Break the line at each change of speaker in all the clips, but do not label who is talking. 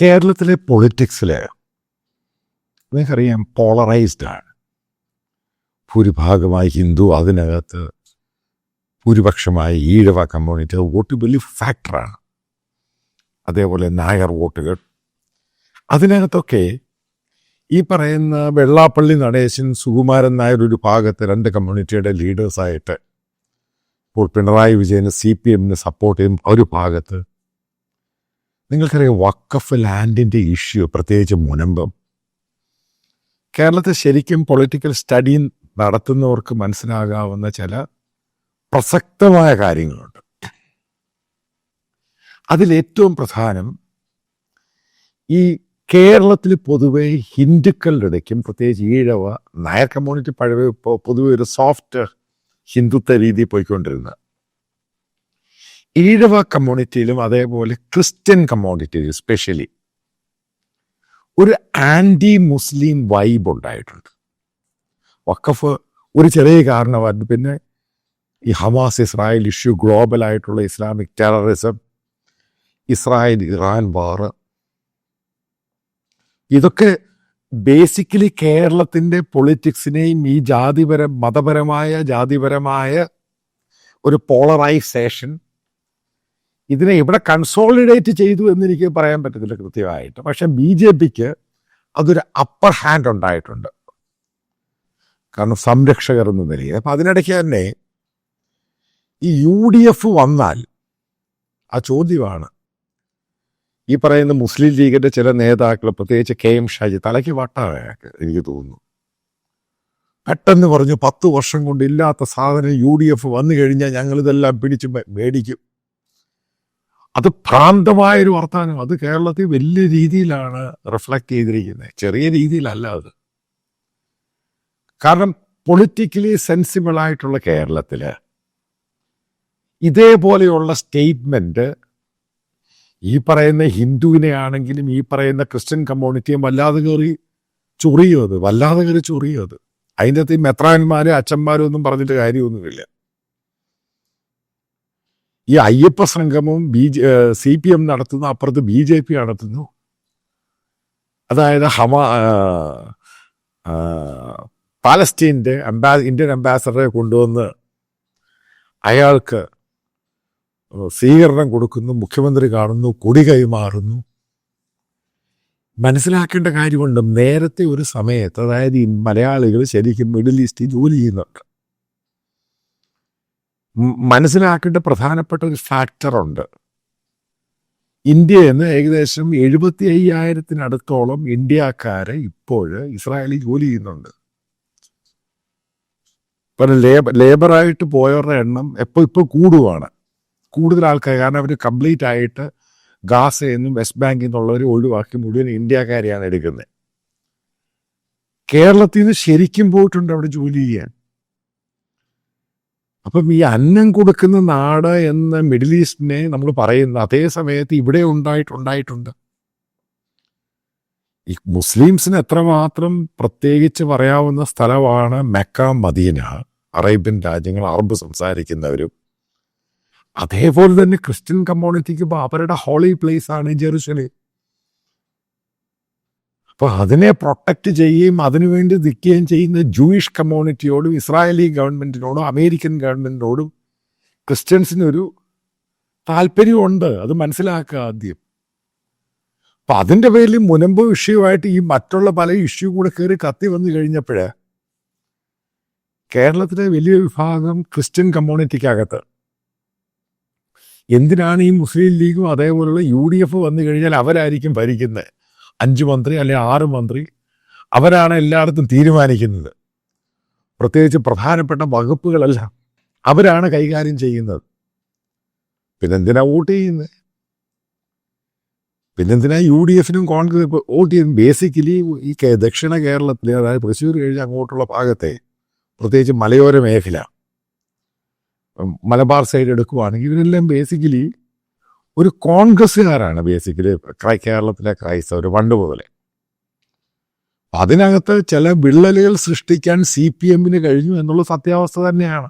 കേരളത്തിലെ പൊളിറ്റിക്സിൽ നിങ്ങൾക്കറിയാം പോളറൈസ്ഡ് ആണ്. ഭൂരിഭാഗമായി ഹിന്ദു അതിനകത്ത് ഭൂരിപക്ഷമായി ഈഴവ കമ്മ്യൂണിറ്റി വോട്ട് വലിയ ഫാക്ടറാണ് അതേപോലെ നായർ വോട്ടുകൾ. അതിനകത്തൊക്കെ ഈ പറയുന്ന വെള്ളാപ്പള്ളി നടേശൻ സുകുമാരൻ നായർ ഒരു ഭാഗത്ത് രണ്ട് കമ്മ്യൂണിറ്റിയുടെ ലീഡേഴ്സായിട്ട് ഇപ്പോൾ പിണറായി വിജയന് സി പി എമ്മിന് സപ്പോർട്ട് ചെയ്യും. ഒരു ഭാഗത്ത് നിങ്ങൾക്കറിയാം വക്കഫ് ലാൻഡിന്റെ ഇഷ്യൂ പ്രത്യേകിച്ച് മുനമ്പം. കേരളത്തിൽ ശരിക്കും പൊളിറ്റിക്കൽ സ്റ്റഡി നടത്തുന്നവർക്ക് മനസ്സിലാകാവുന്ന ചില പ്രസക്തമായ കാര്യങ്ങളുണ്ട്. അതിലേറ്റവും പ്രധാനം ഈ കേരളത്തിൽ പൊതുവെ ഹിന്ദുക്കളുടെ ഇടയ്ക്കും പ്രത്യേകിച്ച് ഈഴവ നായർ കമ്മ്യൂണിറ്റി പഴയ പൊതുവെ ഒരു സോഫ്റ്റ് ഹിന്ദുത്വ രീതി പോയിക്കൊണ്ടിരുന്നത്. ഈഴവ കമ്മ്യൂണിറ്റിയിലും അതേപോലെ ക്രിസ്ത്യൻ കമ്മ്യൂണിറ്റിയിലും സ്പെഷ്യലി ഒരു ആന്റി മുസ്ലിം വൈബ് ഉണ്ടായിട്ടുണ്ട്. വക്കഫ് ഒരു ചെറിയ കാരണമാണ് പിന്നെ ഈ ഹമാസ് ഇസ്രായേൽ ഇഷ്യൂ ഗ്ലോബൽ ആയിട്ടുള്ള Islamic terrorism Israel Iran war ഇതൊക്കെ ബേസിക്കലി കേരളത്തിന്റെ പൊളിറ്റിക്സിനെയും ഈ ജാതിപര മതപരമായ ജാതിപരമായ ഒരു പോളറൈസേഷൻ ഇതിനെ ഇവിടെ കൺസോളിഡേറ്റ് ചെയ്തു എന്ന് എനിക്ക് പറയാൻ പറ്റത്തില്ല കൃത്യമായിട്ട്. പക്ഷെ ബി ജെ പിക്ക് അതൊരു അപ്പർ ഹാൻഡ് ഉണ്ടായിട്ടുണ്ട്. കാരണം സംരക്ഷകർ എന്ന നിലയിൽ. അപ്പം അതിനിടയ്ക്ക് തന്നെ ഈ യു ഡി എഫ് വന്നാൽ ആ ചോദ്യമാണ്. ഈ പറയുന്ന മുസ്ലിം ലീഗിന്റെ ചില നേതാക്കൾ പ്രത്യേകിച്ച് കെ എം ഷാജി തലയ്ക്ക് വട്ടാണ് എനിക്ക് തോന്നുന്നു. പെട്ടെന്ന് പറഞ്ഞു പത്ത് വർഷം കൊണ്ട് ഇല്ലാത്ത സാധനം യു ഡി എഫ് വന്നു കഴിഞ്ഞാൽ ഞങ്ങളിതെല്ലാം പിടിച്ച് മേടിക്കും. അത് ഭ്രാന്തമായൊരു വർത്തമാനം. അത് കേരളത്തിൽ വലിയ രീതിയിലാണ് റിഫ്ലക്റ്റ് ചെയ്തിരിക്കുന്നത്. ചെറിയ രീതിയിലല്ല അത്. കാരണം പൊളിറ്റിക്കലി സെൻസിബിൾ ആയിട്ടുള്ള കേരളത്തിൽ ഇതേപോലെയുള്ള സ്റ്റേറ്റ്മെന്റ് ഈ പറയുന്ന ഹിന്ദുവിനെ ആണെങ്കിലും ഈ പറയുന്ന ക്രിസ്ത്യൻ കമ്മ്യൂണിറ്റിയും വല്ലാതെ കയറി ചൊറിയും അത്. വല്ലാതെ കയറി ചൊറിയും അത്. അതിന്റെ അകത്ത് ഈ മെത്രാന്മാരും അച്ഛന്മാരും ഒന്നും പറഞ്ഞിട്ട് കാര്യമൊന്നുമില്ല. ഈ അയ്യപ്പ സംഗമവും B J C P M നടത്തുന്നു അപ്പുറത്ത് ബി ജെ പി നടത്തുന്നു. അതായത് ഹമ പാലസ്റ്റീന്റെ അംബാ ഇന്ത്യൻ അംബാസഡറെ കൊണ്ടുവന്ന് അയാൾക്ക് സ്വീകരണം കൊടുക്കുന്നു മുഖ്യമന്ത്രി കാണുന്നു കൊടി കൈമാറുന്നു. മനസ്സിലാക്കേണ്ട കാര്യമുണ്ട് നേരത്തെ ഒരു സമയത്ത് അതായത് ഈ മലയാളികൾ ശരിക്കും മിഡിൽ ഈസ്റ്റിൽ ജോലി ചെയ്യുന്നുണ്ട്. മനസ്സിലാക്കേണ്ട പ്രധാനപ്പെട്ട ഒരു ഫാക്ടറുണ്ട് ഇന്ത്യയിൽ നിന്ന് ഏകദേശം എഴുപത്തി അയ്യായിരത്തിനടുത്തോളം ഇന്ത്യക്കാരെ ഇപ്പോൾ ഇസ്രായേലിൽ ജോലി ചെയ്യുന്നുണ്ട്. ഇപ്പം ലേബർ ലേബറായിട്ട് പോയവരുടെ എണ്ണം എപ്പോൾ ഇപ്പോൾ കൂടുവാണ്. കൂടുതൽ ആൾക്കാർ കാരണം അവർ കംപ്ലീറ്റ് ആയിട്ട് ഗാസയിൽ നിന്നും വെസ്റ്റ് ബാങ്കിൽ നിന്നുള്ളവർ ഒഴിവാക്കി മുഴുവൻ ഇന്ത്യക്കാരെയാണ് എടുക്കുന്നത്. കേരളത്തിൽ നിന്ന് ശരിക്കും പോയിട്ടുണ്ട് അവിടെ ജോലി ചെയ്യാൻ. അപ്പം ഈ അന്നം കൊടുക്കുന്ന നാട് എന്ന മിഡിൽ ഈസ്റ്റിനെ നമ്മൾ പറയുന്ന അതേ സമയത്ത് ഇവിടെ ഉണ്ടായിട്ടുണ്ടായിട്ടുണ്ട് ഈ മുസ്ലിംസിന് എത്രമാത്രം പ്രത്യേകിച്ച് പറയാവുന്ന സ്ഥലമാണ് മെക്ക മദീന. അറേബ്യൻ രാജ്യങ്ങൾ അറബ് സംസാരിക്കുന്നവരും. അതേപോലെ തന്നെ ക്രിസ്ത്യൻ കമ്മ്യൂണിറ്റിക്ക് ഇപ്പോൾ അവരുടെ ഹോളി പ്ലേസ് ആണ് ജെറുസലേം. അപ്പൊ അതിനെ പ്രൊട്ടക്റ്റ് ചെയ്യുകയും അതിനുവേണ്ടി നിൽക്കുകയും ചെയ്യുന്ന ജൂയിഷ് കമ്മ്യൂണിറ്റിയോടും ഇസ്രായേലി ഗവൺമെന്റിനോടും അമേരിക്കൻ ഗവൺമെന്റിനോടും ക്രിസ്ത്യൻസിനൊരു താല്പര്യമുണ്ട്. അത് മനസ്സിലാക്കുക ആദ്യം. അപ്പം അതിന്റെ പേരിൽ മുനമ്പ് വിഷയമായിട്ട് ഈ മറ്റുള്ള പല ഇഷ്യൂ കൂടെ കയറി കത്തി വന്നു കഴിഞ്ഞപ്പോഴേ കേരളത്തിലെ വലിയ വിഭാഗം ക്രിസ്ത്യൻ കമ്മ്യൂണിറ്റിക്കകത്ത് എന്തിനാണ് ഈ മുസ്ലിം ലീഗും അതേപോലുള്ള യു ഡി എഫ് വന്നു കഴിഞ്ഞാൽ അവരായിരിക്കും ഭരിക്കുന്നത്? അഞ്ച് മന്ത്രി അല്ലെങ്കിൽ ആറ് മന്ത്രി അവരാണ് എല്ലായിടത്തും തീരുമാനിക്കുന്നത്. പ്രത്യേകിച്ച് പ്രധാനപ്പെട്ട വകുപ്പുകളല്ല അവരാണ് കൈകാര്യം ചെയ്യുന്നത്. പിന്നെന്തിനാ വോട്ട് ചെയ്യുന്നത് പിന്നെന്തിനാ യു ഡി എഫിനും കോൺഗ്രസ് വോട്ട് ചെയ്യുന്നത് ബേസിക്കലി ഈ ദക്ഷിണ കേരളത്തിലെ അതായത് തൃശ്ശൂർ കഴിഞ്ഞ് അങ്ങോട്ടുള്ള ഭാഗത്തെ പ്രത്യേകിച്ച് മലയോര മേഖല മലബാർ സൈഡ് എടുക്കുവാണെങ്കിൽ ഇവരെല്ലാം ബേസിക്കലി ഒരു കോൺഗ്രസ്സുകാരാണ് ബേസിക്കലി ക്രൈ കേരളത്തിലെ ക്രൈസ്തവർ പണ്ട് മുതലേ. അതിനകത്ത് ചില വിള്ളലുകൾ സൃഷ്ടിക്കാൻ സി പി എമ്മിന് കഴിഞ്ഞു എന്നുള്ള സത്യാവസ്ഥ തന്നെയാണ്.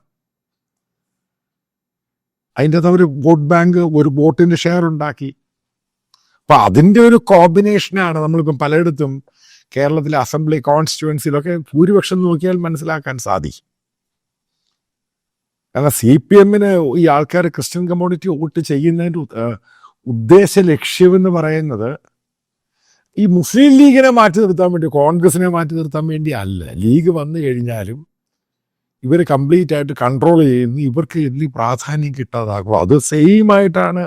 അതിന്റെ അകത്ത് അവർ വോട്ട് ബാങ്ക് ഒരു വോട്ടിന്റെ ഷെയർ ഉണ്ടാക്കി. അപ്പൊ അതിന്റെ ഒരു കോമ്പിനേഷനാണ് നമ്മളിപ്പം പലയിടത്തും കേരളത്തിലെ അസംബ്ലി കോൺസ്റ്റിറ്റ്യുവൻസിയിലൊക്കെ ഭൂരിപക്ഷം നോക്കിയാൽ മനസ്സിലാക്കാൻ സാധിക്കും. കാരണം സി പി എമ്മിന് ഈ ആൾക്കാർ ക്രിസ്ത്യൻ കമ്മ്യൂണിറ്റി വോട്ട് ചെയ്യുന്നതിന്റെ ഉദ്ദേശ ലക്ഷ്യമെന്ന് പറയുന്നത് ഈ മുസ്ലിം ലീഗിനെ മാറ്റി നിർത്താൻ വേണ്ടി കോൺഗ്രസിനെ മാറ്റി നിർത്താൻ വേണ്ടി അല്ല. ലീഗ് വന്നു കഴിഞ്ഞാലും ഇവർ കംപ്ലീറ്റ് ആയിട്ട് കൺട്രോൾ ചെയ്യുന്നു. ഇവർക്ക് വലിയ പ്രാധാന്യം കിട്ടാതാകും. അത് സെയിം ആയിട്ടാണ്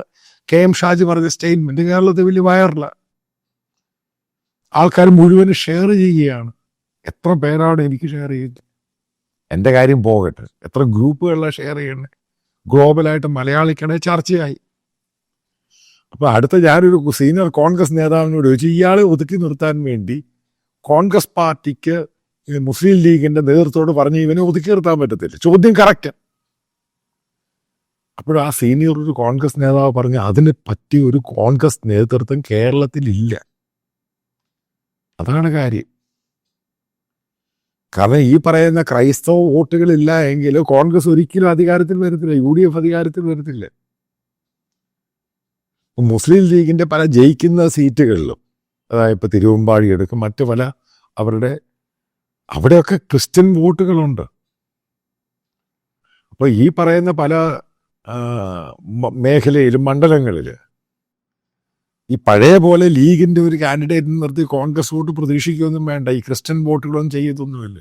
കെ എം ഷാജി പറഞ്ഞ സ്റ്റേറ്റ്മെന്റ് കേരളത്തിൽ വലിയ വയറില്ല ആൾക്കാർ മുഴുവനും ഷെയർ ചെയ്യുകയാണ്. എത്ര പേരാണ് എനിക്ക് ഷെയർ ചെയ്യുന്നത് എന്റെ കാര്യം പോകട്ടെ. എത്ര ഗ്രൂപ്പുകളിലാണ് ഷെയർ ചെയ്യണേ? ഗ്ലോബലായിട്ട് മലയാളിക്കണേ ചർച്ചയായി. അപ്പൊ അടുത്ത ഞാനൊരു സീനിയർ കോൺഗ്രസ് നേതാവിനോട് ചോദിച്ചു ഇയാളെ ഒതുക്കി നിർത്താൻ വേണ്ടി കോൺഗ്രസ് പാർട്ടിക്ക് മുസ്ലിം ലീഗിന്റെ നേതൃത്വത്തോട് പറഞ്ഞ് ഇവനെ ഒതുക്കി നിർത്താൻ പറ്റത്തില്ല. ചോദ്യം കറക്റ്റ് അപ്പോഴും ആ സീനിയർ ഒരു കോൺഗ്രസ് നേതാവ് പറഞ്ഞു അതിന് പറ്റിയ ഒരു കോൺഗ്രസ് നേതൃത്വം കേരളത്തിൽ ഇല്ല അതാണ് കാര്യം. കാരണം ഈ പറയുന്ന ക്രൈസ്തവ വോട്ടുകളില്ല എങ്കിൽ കോൺഗ്രസ് ഒരിക്കലും അധികാരത്തിൽ വരത്തില്ല യു ഡി എഫ് അധികാരത്തിൽ വരത്തില്ല. മുസ്ലിം ലീഗിന്റെ പല ജയിക്കുന്ന സീറ്റുകളിലും അതായത് ഇപ്പൊ തിരുവമ്പാടി എടുക്കും മറ്റു പല അവരുടെ അവിടെയൊക്കെ ക്രിസ്ത്യൻ വോട്ടുകളുണ്ട്. അപ്പൊ ഈ പറയുന്ന പല മേഖലയിലും മണ്ഡലങ്ങളിൽ ഈ പഴയ പോലെ ലീഗിന്റെ ഒരു കാൻഡിഡേറ്റ് നിർത്തി കോൺഗ്രസ് വോട്ട് പ്രതീക്ഷിക്കുകയൊന്നും വേണ്ട. ഈ ക്രിസ്ത്യൻ വോട്ടുകളൊന്നും ചെയ്യത്തൊന്നുമില്ല.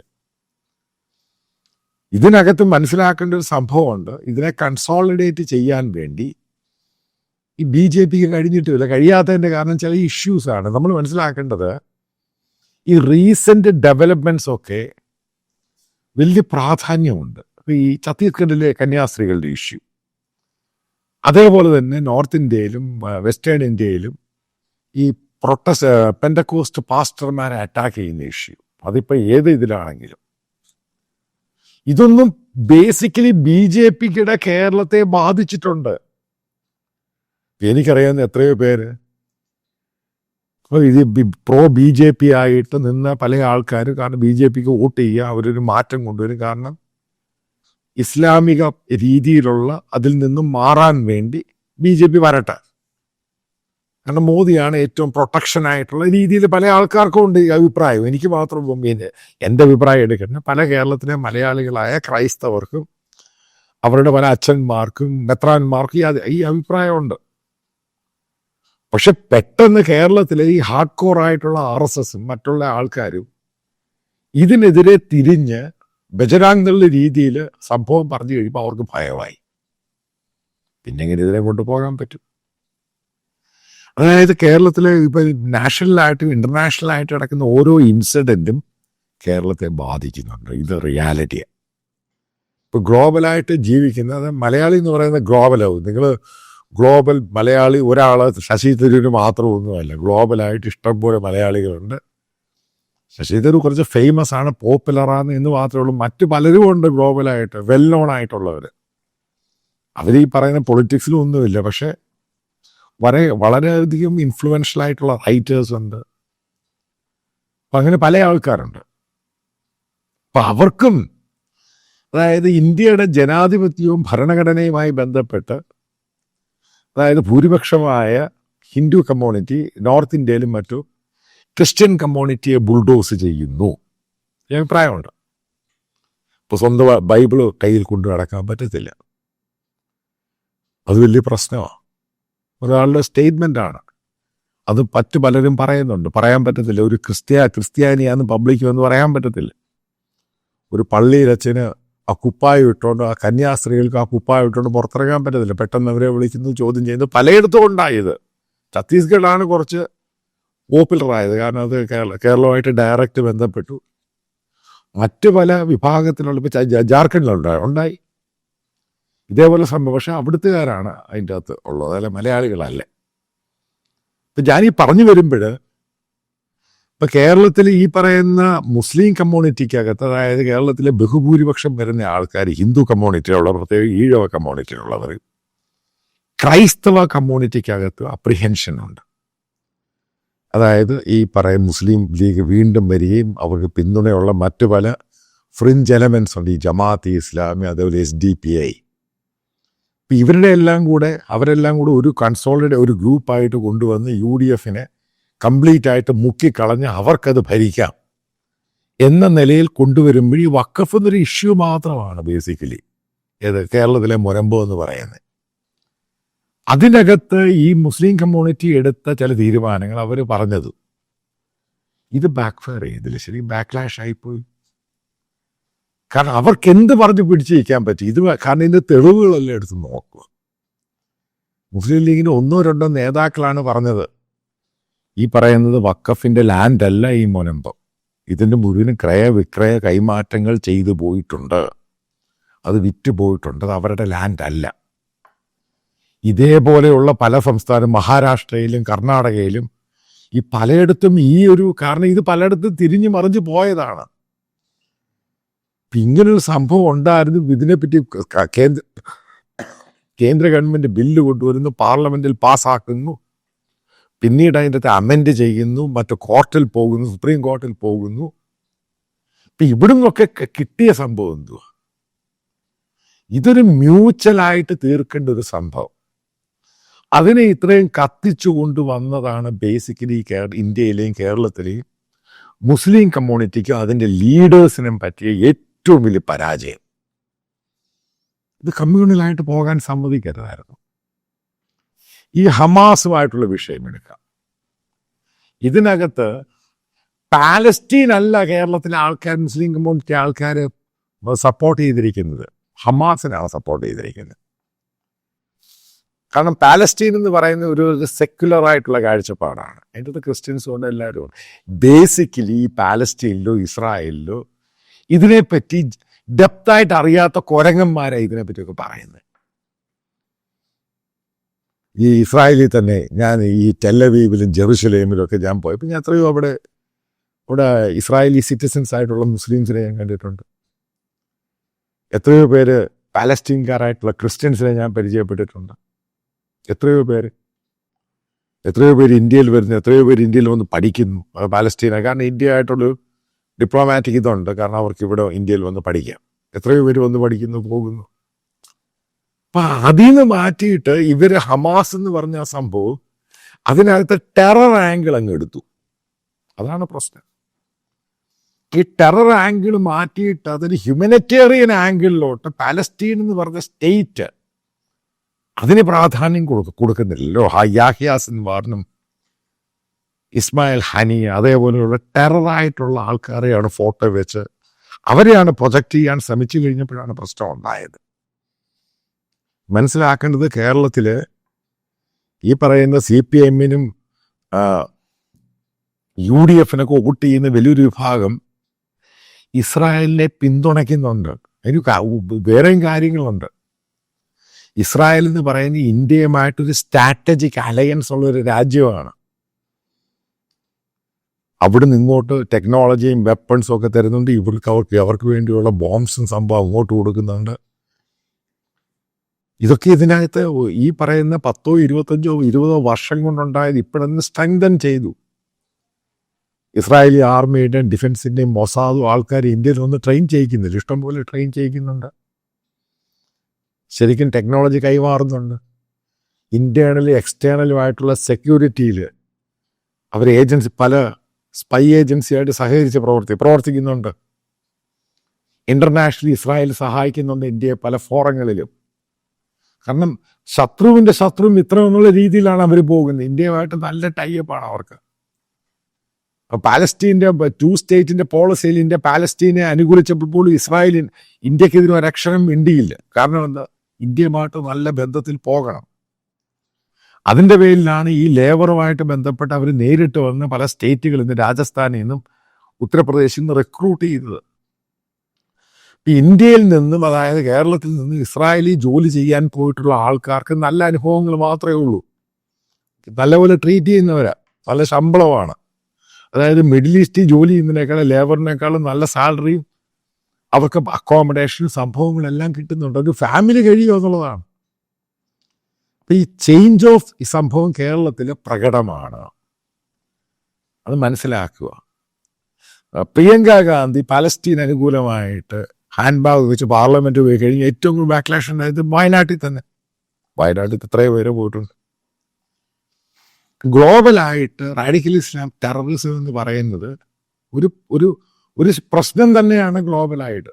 ഇതിനകത്ത് മനസ്സിലാക്കേണ്ട ഒരു സംഭവമുണ്ട്. ഇതിനെ കൺസോളിഡേറ്റ് ചെയ്യാൻ വേണ്ടി ഈ ബി ജെ പിക്ക് കഴിഞ്ഞിട്ടില്ല കഴിയാത്തതിന്റെ കാരണം ചില ഇഷ്യൂസ് ആണ്. നമ്മൾ മനസ്സിലാക്കേണ്ടത് ഈ റീസെന്റ് ഡെവലപ്മെന്റ്സ് ഒക്കെ വലിയ പ്രാധാന്യമുണ്ട്. ഈ ഛത്തീസ്ഗഡിലെ കന്യാസ്ത്രീകളുടെ ഇഷ്യൂ അതേപോലെ തന്നെ നോർത്ത് ഇന്ത്യയിലും വെസ്റ്റേൺ ഇന്ത്യയിലും ഈ പ്രൊട്ടസ് പെൻഡക്കോസ്റ്റ് പാസ്റ്റർമാരെ അറ്റാക്ക് ചെയ്യുന്ന ഇഷ്യൂ. അതിപ്പോൾ ഏത് ഇതിലാണെങ്കിലും. ഇതൊന്നും ബേസിക്കലി ബി ജെ പിക്കിടെ കേരളത്തെ ബാധിച്ചിട്ടുണ്ട്. എനിക്കറിയാവുന്ന എത്രയോ പേര്. അപ്പോൾ ഇത് പ്രോ ബി ജെ പി ആയിട്ട് നിന്ന പല ആൾക്കാരും കാരണം ബി ജെ പിക്ക് വോട്ട് ചെയ്യുക അവരൊരു മാറ്റം കൊണ്ടുവരും. കാരണം ഇസ്ലാമിക രീതിയിലുള്ള അതിൽ നിന്നും മാറാൻ വേണ്ടി ബി ജെ പി വരട്ടെ. കാരണം മോദിയാണ് ഏറ്റവും പ്രൊട്ടക്ഷൻ ആയിട്ടുള്ള രീതിയിൽ പല ആൾക്കാർക്കും ഉണ്ട് അഭിപ്രായം. എനിക്ക് മാത്രം പിന്നെ എന്റെ അഭിപ്രായം എടുക്കുന്നത് പല കേരളത്തിലെ മലയാളികളായ ക്രൈസ്തവർക്കും അവരുടെ പല അച്ഛന്മാർക്കും മെത്രാന്മാർക്കും ഈ അഭിപ്രായമുണ്ട്. പക്ഷെ പെട്ടെന്ന് കേരളത്തിലെ ഈ ഹാർഡ് കോർ ആയിട്ടുള്ള ആർ എസ് എസും മറ്റുള്ള ആൾക്കാരും ഇതിനെതിരെ തിരിഞ്ഞ് ബജരാങ് എന്നുള്ള രീതിയിൽ സംഭവം പറഞ്ഞു കഴിയുമ്പോൾ അവർക്ക് ഭയമായി. പിന്നെ എങ്ങനെ ഇതിനെ കൊണ്ടുപോകാൻ പറ്റും? അതായത് കേരളത്തിലെ ഇപ്പൊ നാഷണലായിട്ടും ഇന്റർനാഷണലായിട്ട് നടക്കുന്ന ഓരോ ഇൻസിഡന്റും കേരളത്തെ ബാധിക്കുന്നുണ്ട്. ഇത് റിയാലിറ്റിയാണ് ഇപ്പൊ ഗ്ലോബലായിട്ട് ജീവിക്കുന്നത് മലയാളി എന്ന് പറയുന്നത് ഗ്ലോബലാവും നിങ്ങൾ ഗ്ലോബൽ മലയാളി ഒരാൾ ശശി തരൂര് മാത്രമൊന്നുമല്ല ഗ്ലോബലായിട്ട് ഇഷ്ടംപോലെ മലയാളികളുണ്ട്. ശശി തരൂർ കുറച്ച് ഫേമസ് ആണ് പോപ്പുലറാണ് എന്ന് മാത്രമേ ഉള്ളൂ. മറ്റു പലരും ഉണ്ട് ഗ്ലോബലായിട്ട് വെൽ നോൺ ആയിട്ടുള്ളവർ അവർ ഈ പറയുന്ന പൊളിറ്റിക്സിലും ഒന്നുമില്ല പക്ഷേ വളരെ വളരെയധികം ഇൻഫ്ലുവൻഷ്യൽ ആയിട്ടുള്ള റൈറ്റേഴ്സ് ഉണ്ട്. അപ്പം അങ്ങനെ പല ആൾക്കാരുണ്ട്. അപ്പം അവർക്കും അതായത് ഇന്ത്യയുടെ ജനാധിപത്യവും ഭരണഘടനയുമായി ബന്ധപ്പെട്ട് അതായത് ഭൂരിപക്ഷമായ ഹിന്ദു കമ്മ്യൂണിറ്റി നോർത്ത് ഇന്ത്യയിലും മറ്റും ക്രിസ്ത്യൻ കമ്മ്യൂണിറ്റിയെ ബുൾഡോസ് ചെയ്യുന്നു. അഭിപ്രായമുണ്ട്? ഇപ്പോൾ സ്വന്തം ബൈബിൾ കയ്യിൽ കൊണ്ടു നടക്കാൻ പറ്റത്തില്ല. അത് വലിയ പ്രശ്നമാണ് ഒരാളുടെ സ്റ്റേറ്റ്മെന്റ് ആണ്. അത് മറ്റു പലരും പറയുന്നുണ്ട്. പറയാൻ പറ്റത്തില്ല. ഒരു ക്രിസ്ത്യ ക്രിസ്ത്യാനിയാന്ന് പബ്ലിക്കുമെന്ന് പറയാൻ പറ്റത്തില്ല. ഒരു പള്ളിയിലച്ഛന് ആ കുപ്പായം ഇട്ടുകൊണ്ട് ആ കന്യാസ്ത്രീകൾക്ക് ആ കുപ്പായം ഇട്ടുകൊണ്ട് പുറത്തിറങ്ങാൻ പറ്റത്തില്ല. പെട്ടെന്ന് അവരെ വിളിക്കുന്നു ചോദ്യം ചെയ്യുന്നു. പലയിടത്തും ഉണ്ടായത് ഛത്തീസ്ഗഡാണ് കുറച്ച് പോപ്പുലർ ആയത് കാരണം അത് കേരള കേരളമായിട്ട് ഡയറക്റ്റ് ബന്ധപ്പെട്ടു. മറ്റു പല വിഭാഗത്തിലുള്ള ഇപ്പോൾ ജാർഖണ്ഡിലുണ്ടായി ഉണ്ടായി. ഇതേപോലെ സംഭവം. പക്ഷെ അവിടുത്തുകാരാണ് അതിന്റെ അകത്ത് ഉള്ളത്. അല്ലെ മലയാളികളല്ലേ. ഇപ്പം ഞാനീ പറഞ്ഞു വരുമ്പോൾ ഇപ്പം കേരളത്തിൽ ഈ പറയുന്ന മുസ്ലിം കമ്മ്യൂണിറ്റിക്കകത്ത് അതായത് കേരളത്തിലെ ബഹുഭൂരിപക്ഷം വരുന്ന ആൾക്കാർ ഹിന്ദു കമ്മ്യൂണിറ്റിയുള്ളവർ പ്രത്യേകം ഈഴവ കമ്മ്യൂണിറ്റിയുള്ളവർ ക്രൈസ്തവ കമ്മ്യൂണിറ്റിക്കകത്ത് അപ്രിഹെൻഷൻ ഉണ്ട്. അതായത് ഈ പറയുന്ന മുസ്ലിം ലീഗ് വീണ്ടും വരികയും അവർക്ക് പിന്തുണയുള്ള മറ്റു പല ഫ്രിഞ്ച് എലമെൻസ് ഉണ്ട്. ഈ ജമാഅത്ത് ഇസ്ലാമി അതേപോലെ എസ് ഡി പി ഐ ഇപ്പം ഇവരുടെ എല്ലാം കൂടെ അവരെല്ലാം കൂടെ ഒരു കൺസോൾഡ് ഒരു ഗ്രൂപ്പായിട്ട് കൊണ്ടുവന്ന് യു ഡി എഫിനെ കംപ്ലീറ്റ് ആയിട്ട് മുക്കിക്കളഞ്ഞ് അവർക്കത് ഭരിക്കാം എന്ന നിലയിൽ കൊണ്ടുവരുമ്പോൾ ഈ വക്കഫ് എന്നൊരു ഇഷ്യൂ മാത്രമാണ് ബേസിക്കലി ഏത് കേരളത്തിലെ മുരമ്പോ എന്ന് പറയുന്നത്. അതിനകത്ത് ഈ മുസ്ലിം കമ്മ്യൂണിറ്റി എടുത്ത ചില തീരുമാനങ്ങൾ അവർ പറഞ്ഞത്. ഇത് ബാക്ക്ഫയർ ചെയ്തില്ല? ശരി ബാക്ക്ലാഷ് ആയിപ്പോയി. കാരണം അവർക്ക് എന്ത് പറഞ്ഞ് പിടിച്ചിരിക്കാൻ പറ്റി? ഇത് കാരണം ഇതിന്റെ തെളിവുകളെല്ലാം എടുത്ത് നോക്കുക. മുസ്ലിം ലീഗിന് ഒന്നോ രണ്ടോ നേതാക്കളാണ് പറഞ്ഞത്. ഈ പറയുന്നത് വക്കഫിന്റെ ലാൻഡ് അല്ല ഈ മുനമ്പം ഇതിന്റെ മുഴുവനും ക്രയ വിക്രയ കൈമാറ്റങ്ങൾ ചെയ്തു പോയിട്ടുണ്ട്. അത് വിറ്റ് പോയിട്ടുണ്ട്. അത് അവരുടെ ലാൻഡ് അല്ല. ഇതേപോലെയുള്ള പല സംസ്ഥാനം മഹാരാഷ്ട്രയിലും കർണാടകയിലും ഈ പലയിടത്തും ഈ ഒരു കാരണം ഇത് പലയിടത്തും തിരിഞ്ഞു മറിഞ്ഞു പോയതാണ്. ഇങ്ങനൊരു സംഭവം ഉണ്ടായിരുന്നു. ഇതിനെപ്പറ്റി കേന്ദ്ര കേന്ദ്ര ഗവൺമെന്റ് ബില്ല് കൊണ്ടുവരുന്നു പാർലമെന്റിൽ പാസ്സാക്കുന്നു പിന്നീട് അതിന്റെ അമെൻഡ് ചെയ്യുന്നു മറ്റു കോർട്ടിൽ പോകുന്നു സുപ്രീം കോർട്ടിൽ പോകുന്നു. ഇപ്പൊ ഇവിടെ നിന്നൊക്കെ കിട്ടിയ സംഭവം എന്തുവാ? ഇതൊരു മ്യൂച്വലായിട്ട് തീർക്കേണ്ട ഒരു സംഭവം. അതിനെ ഇത്രയും കത്തിച്ചു കൊണ്ടുവന്നതാണ് ബേസിക്കലി ഇന്ത്യയിലെയും കേരളത്തിലെയും മുസ്ലിം കമ്മ്യൂണിറ്റിക്കും അതിന്റെ ലീഡേഴ്സിനും പറ്റിയ ഏറ്റവും വലിയ പരാജയം. ഇത് കമ്മ്യൂണലായിട്ട് പോകാൻ സമ്മതിക്കരുതായിരുന്നു. ഈ ഹമാസുമായിട്ടുള്ള വിഷയം എടുക്കാം ഇതിനകത്ത് പാലസ്റ്റീൻ അല്ല കേരളത്തിലെ ആൾക്കാർ മുസ്ലിം കമ്മ്യൂണിറ്റി ആൾക്കാർ സപ്പോർട്ട് ചെയ്തിരിക്കുന്നത്. ഹമാസിനാണ് സപ്പോർട്ട് ചെയ്തിരിക്കുന്നത്. കാരണം പാലസ്റ്റീൻ എന്ന് പറയുന്ന ഒരു സെക്യുലർ ആയിട്ടുള്ള കാഴ്ചപ്പാടാണ്. അതിന്റെ അത് ക്രിസ്ത്യൻസും ഉണ്ട് എല്ലാവരും ബേസിക്കലി ഈ പാലസ്റ്റീനിലോ ഇസ്രായേലിലോ ഇതിനെപ്പറ്റി ഡെപ്തായിട്ട് അറിയാത്ത കുരങ്ങന്മാരാണ് ഇതിനെപ്പറ്റിയൊക്കെ പറയുന്നത്. ഈ ഇസ്രായേലിൽ തന്നെ ഞാൻ ഈ ടെല്ലവീവിലും ജെറുസലേമിലും ഒക്കെ ഞാൻ പോയപ്പോൾ ഞാൻ എത്രയോ അവിടെ ഇവിടെ ഇസ്രായേലി സിറ്റിസൻസ് ആയിട്ടുള്ള മുസ്ലിംസിനെ ഞാൻ കണ്ടിട്ടുണ്ട്. എത്രയോ പേര് പാലസ്റ്റീൻകാരായിട്ടുള്ള ക്രിസ്ത്യൻസിനെ ഞാൻ പരിചയപ്പെട്ടിട്ടുണ്ട്. എത്രയോ പേര്. എത്രയോ പേര് ഇന്ത്യയിൽ വരുന്നു എത്രയോ പേര് ഇന്ത്യയിൽ വന്ന് പഠിക്കുന്നു പാലസ്തീന കാരണം ഇന്ത്യ ആയിട്ടുള്ളൊരു ഡിപ്ലോമാറ്റിക് ഇതുണ്ട്. കാരണം അവർക്ക് ഇവിടെ ഇന്ത്യയിൽ വന്ന് പഠിക്കാം. എത്രയോ പേര് വന്ന് പഠിക്കുന്നു പോകുന്നു. അപ്പൊ അതിൽ നിന്ന് മാറ്റിയിട്ട് ഇവർ ഹമാസ് എന്ന് പറഞ്ഞ സംഭവം അതിനകത്ത് ടെറർ ആംഗിൾ അങ്ങ് എടുത്തു. അതാണ് പ്രശ്നം. ഈ ടെറർ ആംഗിൾ മാറ്റിയിട്ട് അതിന് ഹ്യൂമനിറ്റേറിയൻ ആംഗിളിലോട്ട് പാലസ്റ്റീൻ എന്ന് പറഞ്ഞ സ്റ്റേറ്റ് അതിന് പ്രാധാന്യം കൊടുക്ക കൊടുക്കുന്നില്ലല്ലോ. യാഹിയാസിൻ വാർനും ഇസ്മായിൽ ഹനി അതേപോലെയുള്ള ടെററായിട്ടുള്ള ആൾക്കാരെയാണ് ഫോട്ടോ വെച്ച് അവരെയാണ് പ്രൊജക്റ്റ് ചെയ്യാൻ ശ്രമിച്ചു കഴിഞ്ഞപ്പോഴാണ് പ്രശ്നം ഉണ്ടായത്. മനസ്സിലാക്കേണ്ടത് കേരളത്തിൽ ഈ പറയുന്ന സി പി എമ്മിനും യു ഡി എഫിനൊക്കെ വോട്ട് ചെയ്യുന്ന വലിയൊരു വിഭാഗം ഇസ്രായേലിനെ പിന്തുണയ്ക്കുന്നുണ്ട്. അതിന് വേറെയും കാര്യങ്ങളുണ്ട്. ഇസ്രായേൽ എന്ന് പറയുന്നത് ഇന്ത്യയുമായിട്ടൊരു സ്ട്രാറ്റജിക് അലയൻസ് ഉള്ള ഒരു രാജ്യമാണ്. അവിടുന്ന് ഇങ്ങോട്ട് ടെക്നോളജിയും വെപ്പൺസും ഒക്കെ തരുന്നുണ്ട്. ഇവർക്ക് അവർക്ക് അവർക്ക് വേണ്ടിയുള്ള ബോംബ്സും സംഭവം അങ്ങോട്ട് കൊടുക്കുന്നുണ്ട്. ഇതൊക്കെ ഇതിനകത്ത് ഈ പറയുന്ന പത്തോ ഇരുപത്തഞ്ചോ ഇരുപതോ വർഷം കൊണ്ടുണ്ടായത് ഇപ്പോഴൊന്ന് സ്ട്രെങ്തൻ ചെയ്തു. ഇസ്രായേലി ആർമിയുടെയും ഡിഫൻസിന്റെയും മൊസാദും ആൾക്കാർ ഇന്ത്യയിൽ ഒന്ന് ട്രെയിൻ ചെയ്യിക്കുന്നില്ല. ഇഷ്ടംപോലെ ട്രെയിൻ ചെയ്യിക്കുന്നുണ്ട്. ശരിക്കും ടെക്നോളജി കൈമാറുന്നുണ്ട്. ഇന്റേണലി എക്സ്റ്റേണലുമായിട്ടുള്ള സെക്യൂരിറ്റിയിൽ അവർ ഏജൻസി പല സ്പൈ ഏജൻസിയായിട്ട് സഹകരിച്ച് പ്രവർത്തി പ്രവർത്തിക്കുന്നുണ്ട്. ഇന്റർനാഷണലി ഇസ്രായേൽ സഹായിക്കുന്നുണ്ട് ഇന്ത്യയെ പല ഫോറങ്ങളിലും. കാരണം ശത്രുവിന്റെ ശത്രു മിത്രം എന്നുള്ള രീതിയിലാണ് അവർ പോകുന്നത്. ഇന്ത്യയുമായിട്ട് നല്ല ടൈപ്പാണ് അവർക്ക്. അപ്പോൾ പാലസ്റ്റീന്റെ ടു സ്റ്റേറ്റിന്റെ പോളിസിയിൽ ഇന്ത്യ പാലസ്റ്റീനെ അനുകൂലിച്ചപ്പോൾ പോലും ഇസ്രായേലിൻ ഇന്ത്യക്കെതിരെ ഒരക്ഷരം മിണ്ടിയില്ല. കാരണം എന്താ? ഇന്ത്യയുമായിട്ട് നല്ല ബന്ധത്തിൽ പോകണം. അതിന്റെ പേരിലാണ് ഈ ലേബറുമായിട്ട് ബന്ധപ്പെട്ട് അവർ നേരിട്ട് വന്ന് പല സ്റ്റേറ്റുകളിൽ നിന്ന് രാജസ്ഥാനിൽ നിന്നും ഉത്തർപ്രദേശിൽ നിന്ന് റിക്രൂട്ട് ചെയ്തത്. ഇന്ത്യയിൽ നിന്നും അതായത് കേരളത്തിൽ നിന്നും ഇസ്രായേലി ജോലി ചെയ്യാൻ പോയിട്ടുള്ള ആൾക്കാർക്ക് നല്ല അനുഭവങ്ങൾ മാത്രമേ ഉള്ളൂ. നല്ലപോലെ ട്രീറ്റ് ചെയ്യുന്നവരാ. നല്ല ശമ്പളമാണ്. അതായത് മിഡിൽ ഈസ്റ്റിൽ ജോലി ചെയ്യുന്നതിനേക്കാളും ലേബറിനേക്കാളും നല്ല സാലറിയും അവർക്ക് അക്കോമഡേഷനും സംഭവങ്ങളെല്ലാം കിട്ടുന്നുണ്ട്. ഒരു ഫാമിലി കഴിയുക എന്നുള്ളതാണ്. അപ്പം ഈ ചേഞ്ച് ഓഫ് ഈ സംഭവം കേരളത്തിൽ പ്രകടമാണ്. അത് മനസ്സിലാക്കുക. പ്രിയങ്ക ഗാന്ധി പലസ്തീൻ അനുകൂലമായിട്ട് ഹാൻഡ് ബാഗ് വെച്ച് പാർലമെന്റ് പോയി കഴിഞ്ഞ് ഏറ്റവും കൂടുതൽ ബാക്ക്ലാഷ് ഉണ്ടായത് വയനാട്ടിൽ തന്നെ. വയനാട്ടിൽ എത്രയോ പേര് പോയിട്ടുണ്ട്. ഗ്ലോബലായിട്ട് റാഡിക്കൽ ഇസ്ലാം ടെററിസം എന്ന് പറയുന്നത് ഒരു ഒരു ഒരു പ്രശ്നം തന്നെയാണ് ഗ്ലോബലായിട്ട്.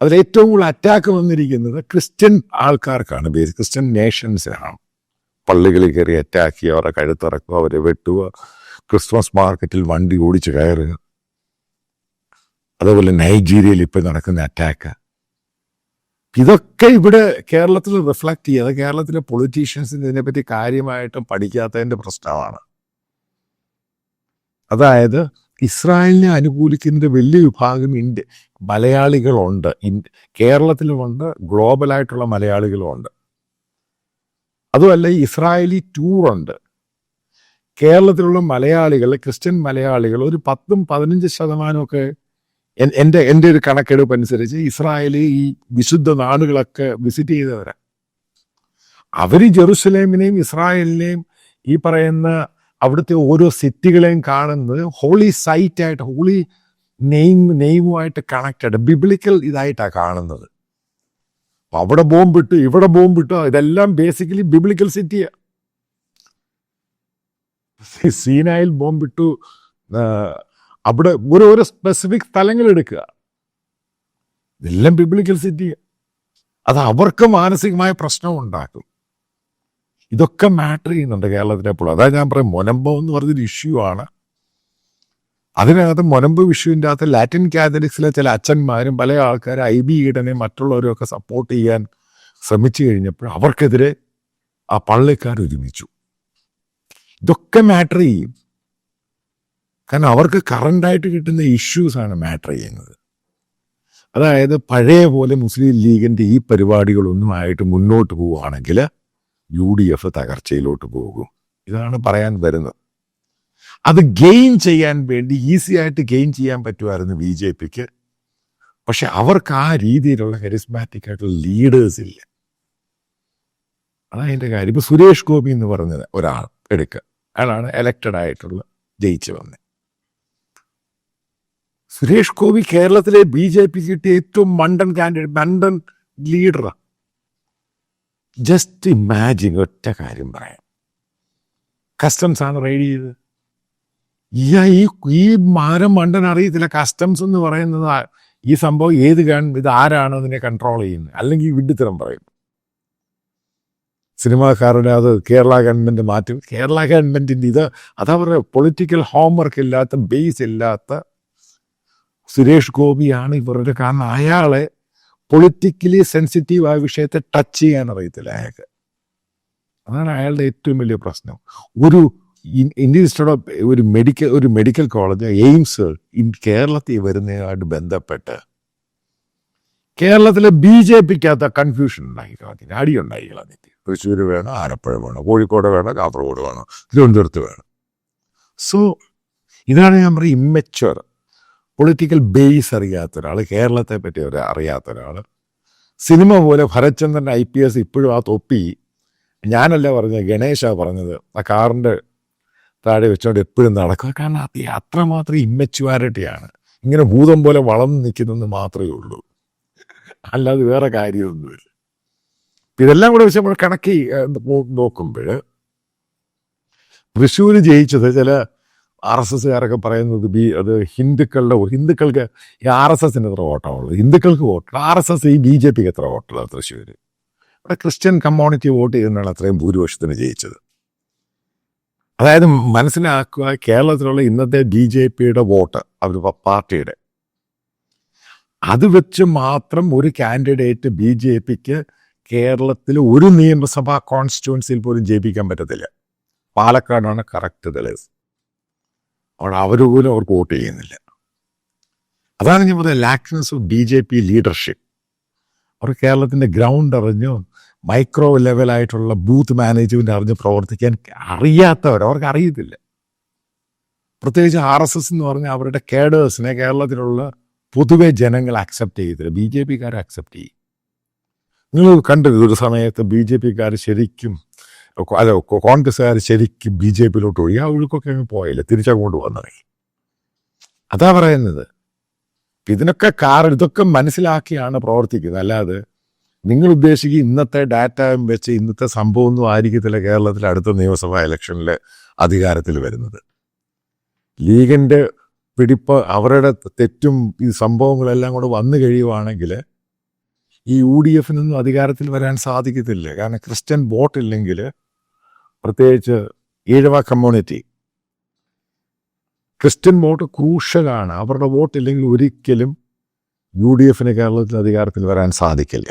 അതിൽ ഏറ്റവും കൂടുതൽ അറ്റാക്ക് വന്നിരിക്കുന്നത് ക്രിസ്ത്യൻ ആൾക്കാർക്കാണ്. ബേസ് ക്രിസ്ത്യൻ നേഷൻസിനാണ് പള്ളികളിൽ കയറി അറ്റാക്ക് ചെയ്യുക അവരെ കഴുത്തിറക്കുക അവരെ വെട്ടുക ക്രിസ്മസ് മാർക്കറ്റിൽ വണ്ടി ഓടിച്ച് കയറുക. അതേപോലെ നൈജീരിയയിൽ ഇപ്പം നടക്കുന്ന അറ്റാക്ക് ഇതൊക്കെ ഇവിടെ കേരളത്തിൽ റിഫ്ലക്ട് ചെയ്യുക. കേരളത്തിലെ പൊളിറ്റീഷ്യൻസിന് ഇതിനെപ്പറ്റി കാര്യമായിട്ടും പഠിക്കാത്തതിന്റെ പ്രശ്നമാണ്. അതായത് ഇസ്രായേലിനെ അനുകൂലിക്കുന്നതിന്റെ വലിയ വിഭാഗം ഇന്ത്യ. മലയാളികളുണ്ട്. ഇന്ത്യ കേരളത്തിലുമുണ്ട് ഗ്ലോബലായിട്ടുള്ള മലയാളികളുമുണ്ട് അതുമല്ല ഇസ്രായേലി ടൂറുണ്ട് കേരളത്തിലുള്ള മലയാളികൾ ക്രിസ്ത്യൻ മലയാളികൾ ഒരു പത്തും പതിനഞ്ച് ശതമാനമൊക്കെ എൻ- എന്റെ എന്റെ ഒരു കണക്കെടുപ്പ് അനുസരിച്ച് ഇസ്രായേൽ ഈ വിശുദ്ധ നാടുകളൊക്കെ വിസിറ്റ് ചെയ്തവരാണ് അവർ ജെറുസലേമിനെയും ഇസ്രായേലിനെയും ഈ പറയുന്ന അവിടുത്തെ ഓരോ സിറ്റികളെയും കാണുന്നത് ഹോളി സൈറ്റ് ആയിട്ട് ഹോളി നെയിം നെയിമുമായിട്ട് കണക്റ്റഡ് ബിബ്ലിക്കൽ ഇതായിട്ടാണ് കാണുന്നത്. അപ്പൊ അവിടെ ബോംബിട്ട് ഇവിടെ ബോംബിട്ട് ഇതെല്ലാം ബേസിക്കലി ബിബ്ലിക്കൽ സിറ്റിയാ സീനായിൽ ബോംബിട്ടു അവിടെ ഓരോരോ സ്പെസിഫിക് സ്ഥലങ്ങൾ എടുക്കുക. ഇതെല്ലാം ബിബ്ലിക്കൽ സിറ്റിയാ അത് അവർക്ക് മാനസികമായ പ്രശ്നം ഉണ്ടാക്കും. ഇതൊക്കെ മാറ്റർ ചെയ്യുന്നുണ്ട് കേരളത്തിലെ ഇപ്പോൾ അതാ ഞാൻ പറയും മൊനമ്പോ എന്ന് പറഞ്ഞൊരു ഇഷ്യൂ ആണ്. അതിനകത്ത് മൊനമ്പ് വിഷുവിന്റെ അകത്ത് ലാറ്റിൻ കാത്തലിക്സിലെ ചില അച്ഛന്മാരും പല ആൾക്കാരും ഐ ബി ഈഡനെ മറ്റുള്ളവരും ഒക്കെ സപ്പോർട്ട് ചെയ്യാൻ ശ്രമിച്ചു കഴിഞ്ഞപ്പോൾ അവർക്കെതിരെ ആ പള്ളിക്കാർ ഒരുമിച്ചു. ഇതൊക്കെ മാറ്റർ ചെയ്യും. കാരണം അവർക്ക് കറണ്ടായിട്ട് കിട്ടുന്ന ഇഷ്യൂസ് ആണ് മാറ്റർ ചെയ്യുന്നത്. അതായത് പഴയ പോലെ മുസ്ലിം ലീഗിന്റെ ഈ പരിപാടികളൊന്നും ആയിട്ട് മുന്നോട്ട് പോവുകയാണെങ്കിൽ യു ഡി എഫ് തകർച്ചയിലോട്ട് പോകും. ഇതാണ് പറയാൻ വരുന്നത്. അത് ഗെയിൻ ചെയ്യാൻ വേണ്ടി ഈസി ആയിട്ട് ഗെയിൻ ചെയ്യാൻ പറ്റുമായിരുന്നു ബി ജെ പിക്ക്. പക്ഷെ അവർക്ക് ആ രീതിയിലുള്ള കരിസ്മാറ്റിക് ആയിട്ടുള്ള ലീഡേഴ്സ് ഇല്ല. അതാണ് അതിന്റെ കാര്യം. ഇപ്പൊ സുരേഷ് ഗോപി എന്ന് പറഞ്ഞത് ഒരാൾ എടുക്കുക അയാളാണ് എലക്റ്റഡ് ആയിട്ടുള്ള ജയിച്ചു വന്നത് സുരേഷ് ഗോപി കേരളത്തിലെ ബി ജെ പി കിട്ടിയ ഏറ്റവും മണ്ടൻ കാൻഡിഡേറ്റ് മണ്ടൻ ലീഡറാണ് ജസ്റ്റ് ഇമാജിൻ ഒറ്റ കാര്യം പറയാം. കസ്റ്റംസ് ആണ് റെയ്ഡ് ചെയ്തത്. ഈ ഈ മാരം മണ്ടൻ അറിയത്തില്ല. കസ്റ്റംസ് എന്ന് പറയുന്നത് ഈ സംഭവം ഏത് ഗവൺമെന്റ് ഇത് ആരാണോ അതിനെ കൺട്രോൾ ചെയ്യുന്നത്. അല്ലെങ്കിൽ വിഡ്ഢിത്തരം പറയും. സിനിമാക്കാരുടെ അത് കേരള ഗവൺമെന്റ് മാറ്റും. കേരള ഗവൺമെന്റിന്റെ ഇത് അതവരുടെ പൊളിറ്റിക്കൽ ഹോംവർക്ക് ഇല്ലാത്ത ബേസ് ഇല്ലാത്ത സുരേഷ് ഗോപിയാണ് ഇവരുടെ കാരണം. അയാളെ പൊളിറ്റിക്കലി സെൻസിറ്റീവ് ആയ വിഷയത്തെ ടച്ച് ചെയ്യാൻ അറിയത്തില്ല അയാൾക്ക്. അതാണ് അയാളുടെ ഏറ്റവും വലിയ പ്രശ്നം. ഒരു ഇന്ത്യൻ ഇൻസ്റ്റിറ്റ്യൂട്ട് ഓഫ് ഒരു മെഡിക്കൽ ഒരു മെഡിക്കൽ കോളേജ് എയിംസ് കേരളത്തിൽ വരുന്നതുമായിട്ട് ബന്ധപ്പെട്ട് കേരളത്തിലെ ബി ജെ പിക്കകത്ത് കൺഫ്യൂഷൻ ഉണ്ടാക്കി അടി ഉണ്ടാക്കി കളഞ്ഞിട്ട് തൃശ്ശൂർ വേണം ആലപ്പുഴ വേണം കോഴിക്കോട് വേണം കാസർഗോഡ് വേണം തിരുവനന്തപുരത്ത് വേണം. സോ ഇതാണ് ഞാൻ പറയും ഇമ്മച്ചുവർ പൊളിറ്റിക്കൽ ബേസ് അറിയാത്ത ഒരാൾ കേരളത്തെ പറ്റി ഒരു അറിയാത്ത ഒരാൾ സിനിമ പോലെ ഭരത്ചന്ദ്രൻ ഐ പി എസ് ഇപ്പോഴും ആ തൊപ്പി ഞാനല്ല പറഞ്ഞത് ഗണേശ പറഞ്ഞത്. ആ കാറിന്റെ താഴെ വെച്ചുകൊണ്ട് എപ്പോഴും നടക്കുക കാരണം അത് അത്രമാത്രം ഇമ്മച്ചുവാരിറ്റിയാണ് ഇങ്ങനെ ഭൂതം പോലെ വളർന്നു നിൽക്കുന്നെന്ന് മാത്രമേ ഉള്ളൂ. അല്ലാതെ വേറെ കാര്യമൊന്നുമില്ല. ഇതെല്ലാം കൂടെ വെച്ച് നമ്മൾ കണക്കി നോക്കുമ്പോൾ തൃശ്ശൂർ ജയിച്ചത് ചില ആർ എസ് എസ്സുകാരൊക്കെ പറയുന്നത് ബി അത് ഹിന്ദുക്കളുടെ ഹിന്ദുക്കൾക്ക് ഈ ആർ എസ് എസിന് എത്ര വോട്ടാണുള്ളത് ഹിന്ദുക്കൾക്ക് വോട്ട് ആർ എസ് എസ് ഈ ബി ജെ പിക്ക് എത്ര വോട്ടുള്ളത് തൃശ്ശൂർ ഇവിടെ ക്രിസ്ത്യൻ കമ്മ്യൂണിറ്റി വോട്ട് ചെയ്യുന്നതാണ് അത്രയും ഭൂരിപക്ഷത്തിന് ജയിച്ചത്. അതായത് മനസ്സിലാക്കുക കേരളത്തിലുള്ള ഇന്നത്തെ ബി ജെ പിയുടെ വോട്ട് അവർ പാർട്ടിയുടെ. അത് വെച്ച് മാത്രം ഒരു കാൻഡിഡേറ്റ് ബി ജെ പിക്ക് കേരളത്തിൽ ഒരു നിയമസഭാ കോൺസ്റ്റിറ്റ്യുവൻസിയിൽ പോലും ജയിപ്പിക്കാൻ പറ്റത്തില്ല. പാലക്കാടാണ് കറക്റ്റ് തെളിവ് അവിടെ അവർ പോലും അവർക്ക് വോട്ട് ചെയ്യുന്നില്ല. അതാണ് ഞാൻ പറയുന്നത് lackness of B J P leadership അവർ കേരളത്തിന്റെ ഗ്രൗണ്ട് അറിഞ്ഞു മൈക്രോ ലെവലായിട്ടുള്ള ബൂത്ത് മാനേജ്മെന്റ് അറിഞ്ഞ് പ്രവർത്തിക്കാൻ അറിയാത്തവർ അവർക്ക് അറിയത്തില്ല. പ്രത്യേകിച്ച് ആർ എസ് എസ് എന്ന് പറഞ്ഞാൽ അവരുടെ കേഡേഴ്സിനെ കേരളത്തിലുള്ള പൊതുവെ ജനങ്ങൾ അക്സെപ്റ്റ് ചെയ്തില്ല ബി ജെ പിക്കാർ അക്സെപ്റ്റ് ചെയ്യും. നിങ്ങൾ കണ്ടത് ഒരു സമയത്ത് ബി ജെ പിക്കാർ ശരിക്കും അല്ല കോൺഗ്രസ്സുകാർ ശരിക്കും ബി ജെ പിയിലോട്ട് ഒഴുകി ആ ഒഴുക്കൊക്കെ അങ്ങ് പോയില്ല തിരിച്ചങ്ങോട്ട് വന്നു? അതാ പറയുന്നത്. ഇതിനൊക്കെ കാരണം ഇതൊക്കെ മനസ്സിലാക്കിയാണ് പ്രവർത്തിക്കുന്നത്. അല്ലാതെ നിങ്ങൾ ഉദ്ദേശിക്കുക ഇന്നത്തെ ഡാറ്റ വെച്ച് ഇന്നത്തെ സംഭവമൊന്നും ആയിരിക്കത്തില്ല കേരളത്തിലെ അടുത്ത നിയമസഭാ ഇലക്ഷനിൽ അധികാരത്തിൽ വരുന്നത്. ലീഗിന്റെ പിടിപ്പ് അവരുടെ തെറ്റും ഈ സംഭവങ്ങളെല്ലാം കൂടെ വന്നു കഴിയുവാണെങ്കിൽ ഈ യു ഡി എഫിനൊന്നും അധികാരത്തിൽ വരാൻ സാധിക്കത്തില്ല. കാരണം ക്രിസ്ത്യൻ വോട്ടില്ലെങ്കിൽ പ്രത്യേകിച്ച് ഈഴവ കമ്മ്യൂണിറ്റി ക്രിസ്ത്യൻ വോട്ട് ക്രൂഷ്യലാണ്. അവരുടെ വോട്ട് ഇല്ലെങ്കിൽ ഒരിക്കലും യു ഡി എഫിന് കേരളത്തിൽ അധികാരത്തിൽ വരാൻ സാധിക്കില്ല.